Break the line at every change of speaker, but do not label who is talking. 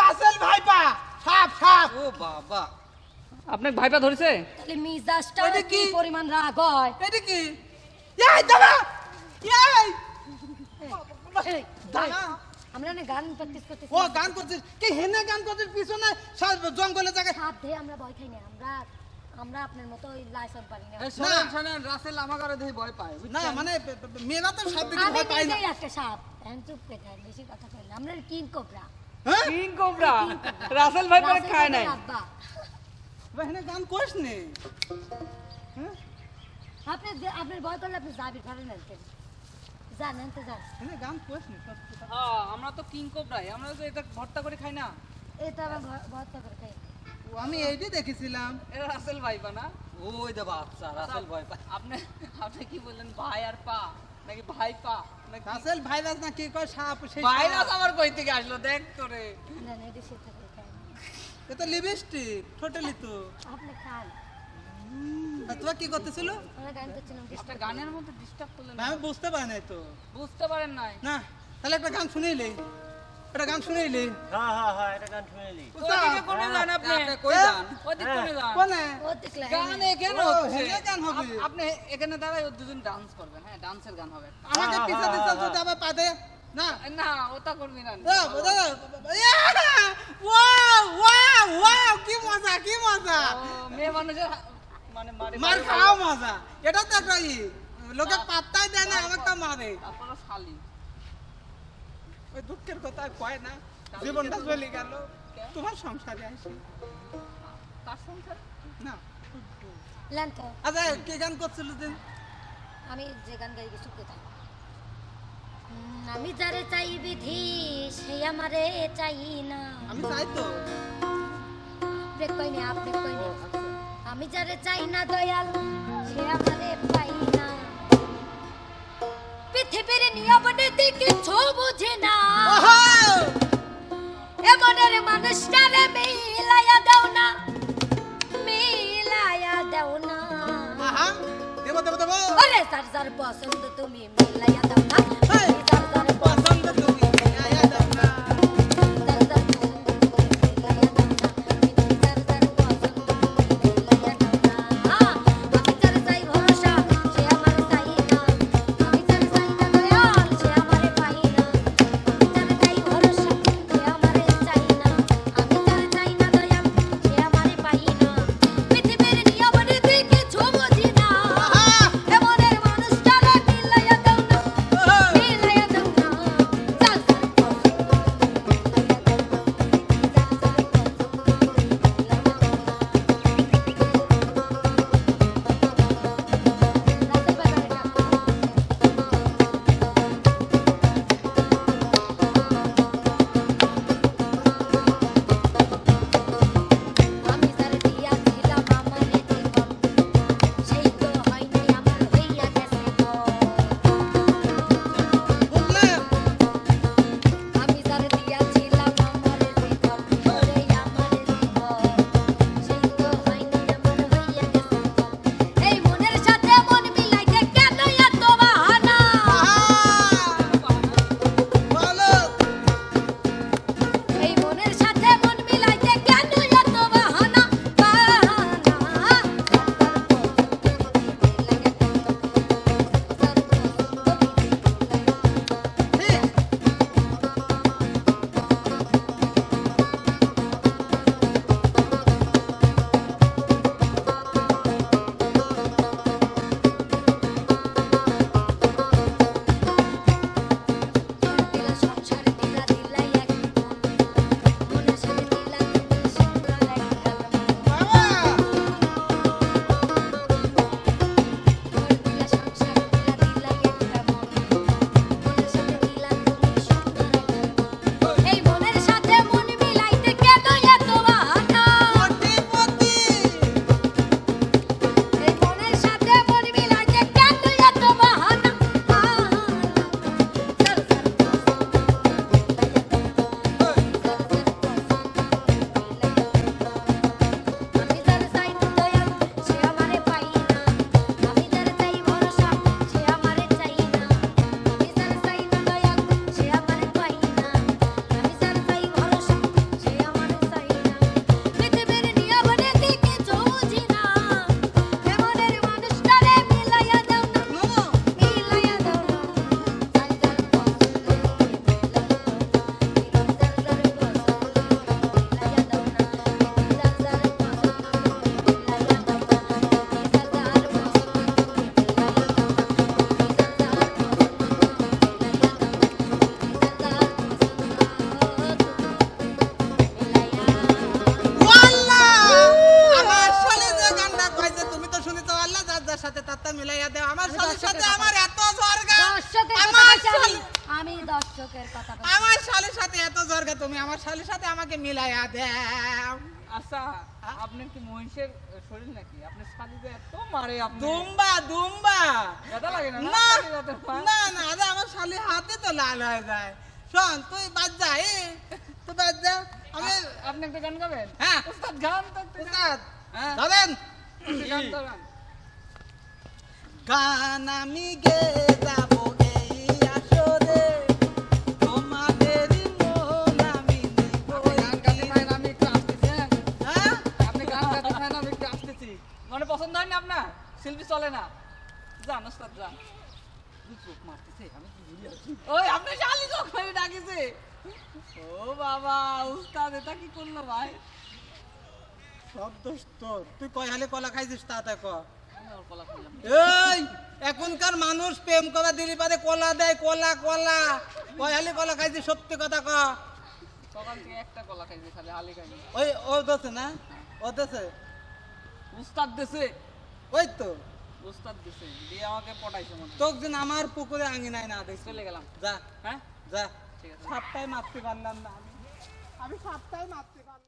রাসেল ভাইপা সাপ সাপ।
ও বাবা।
আপনাকে ভাইপা ধরেছে?
তাহলে মিজাজটা কি
কি?
পরিমাণ রাগ হয়?
এটা কি? এই দাদা এই।
আমরা না গান প্র্যাকটিস করতেছি।
ও গান করছিস? কি হেনে গান করছিস? পিছনে সব জঙ্গলে জায়গায়
আমরা ভয় খাই না। আমরা আমরা আপনার মতো ওই লাইসন পারি না।
এই শোনেন শোনেন রাসেল আমার ঘরে দেখি ভয় পায়
না মানে মেয়েরা তো সব দিকে
আমি
ভয় পায় না।
নিজেই একটা সাপ। এখন চুপ করে থাকেন, বেশি কথা কইলে। আমরা কিং কোবরা?
হ্যাঁ
কিং কোবরা রাসেল ভাইপা খায় নাই
আব্বা
বে, হেনে গান করিস নে
আপনি আপনার ভয় করলে আপনি যাবি পারেন না জানেন তো জান
হেনে গান করিস নে
হ্যাঁ আমরা তো কিং কোবরাই আমরা তো এটা ভর্তা করে খাই না
এটা আমার ভর্তা করে খাই
ও, আমি এইটাই দেখেছিলাম
এটা রাসেল ভাইপা না
ওই দে বাচ্চা রাসেল পায়
আপনি আপনি কি বললেন ভাই আর পা নাকি ভাই পা
রাসেল ভাইরাস না কি? কয় সাপ সেই
ভাইরাস আমার কই থেকে আসলো? দেখ তোরে।
এ তো লিপস্টিক টোটালি তো।
আপনি খান।
তোরা কি করতেছিল?
একটা গানের মধ্যে ডিস্টার্ব করলেন।
না, আমি বুঝতে পারি নাই তো।
বুঝতে পারেন নাই।
না তাহলে একটা গান শুনেইলে একটা গান শুনেইলে
হ্যাঁ হ্যাঁ হ্যাঁ এটা গান শুনেলি।
ওদিকে কোনে যান আপনি?
আপনি কই যান
ওদিকে কোনে যান
কোনে?
ও
গান এখানে হচ্ছে।
গান হবে।
আপনি এখানে দাঁড়ায় দুজন ডান্স করবেন। হ্যাঁ ডান্সের গান হবে।
আমাকে পিছে দিতে যদি আবার পাদে? না?
না ওটা করবি না।
এ, বোঝা ওয়াও, ওয়াও, ওয়াও, কি মজা কি মজা।
মেয়ে মানুষের মানে মার
খাওয়া মজা। এটা তো একটা লোকে পাত্তাই দেয় না আমাকে মারে।
তারপরে শালি।
ওই দুঃখের কথা কয় না। জীবনটা চলে গেল। তোমার সংসারে আসি।
কার সংসার?
না। আচ্ছা কে গান করছিল দিন
আমি যে গান গাই কিছু কোথায় আমি যারে চাই বিধি সে আমারে চাই না।
চাই তো।
ব্রেক আমি যারে চাই না দয়াল সে আমারে পাই না। পৃথিবীর নিয়ম নীতি কিছু বুঝি না। মানুষটারে মিলাইয়া দাও না মিলাইয়া দাও না।
দেব দেব দেব।
ওরে যার যার পছন্দ তুমি মিলাইয়া দাও না। আমার আমি
শালির
দর্শকের
সাথে
কথা-
আমার এত জর্গা আমার
আমি। দর্শকের কথা
আমার শালির সাথে এত জর্গা তুমি। আমার শালির সাথে আমাকে মিলাইয়া দাও।
আচ্ছা আপনার কি মহিষের শরীর নাকি? আপনার শালিতে এত মারে আপনি
দুম্বা দুম্বা।
ব্যথা লাগে না?
না? না? না আরে আমার শালি হাতে তো লাল হয়ে যায়। শোন তুই বাদ যা এ তুই বাদ যা। আমি
আপনি একটা গান গাবেন?
হ্যাঁ।
উস্তাদ গান তো
উস্তাদ
হ্যাঁ।
ধরেন
গান তো গান।
আমি গে যাব এই আসরে তোমাদেরই মন আমি।
মানে পছন্দ হয় না আপনার শিল্পী চলে না যান ওস্তাদ যান ওই আপনি শালি চোখ মেরে ডাকিছে ও বাবা উস্তাদ এটা কি করল ভাই
সব দোষ তোর তুই কয় হালে কলা খাইছিস তাতে ক
আমি ওর কলা খাইলাম
এই এখনকার মানুষ প্রেম করা দিলি পারে কলা দেয় কলা কলা। কয় হালে কলা খাইছিস সত্যি কথা ক।
সকাল থেকে একটা কলা খাইছে খালি হালি খাইনি।
ওই ও দোষে না? ও দোষে
উস্তাদ দেশে
ওই তো।
উস্তাদ দেশে দিয়ে আমাকে পটাইছে মনে
তোক দিন আমার পুকুরে আঙিনায় না দেখ
চলে গেলাম।
যা
হ্যাঁ?
যা।
ঠিক আছে।
মারতে পারলাম না আমি। আমি সাপটাই মারতে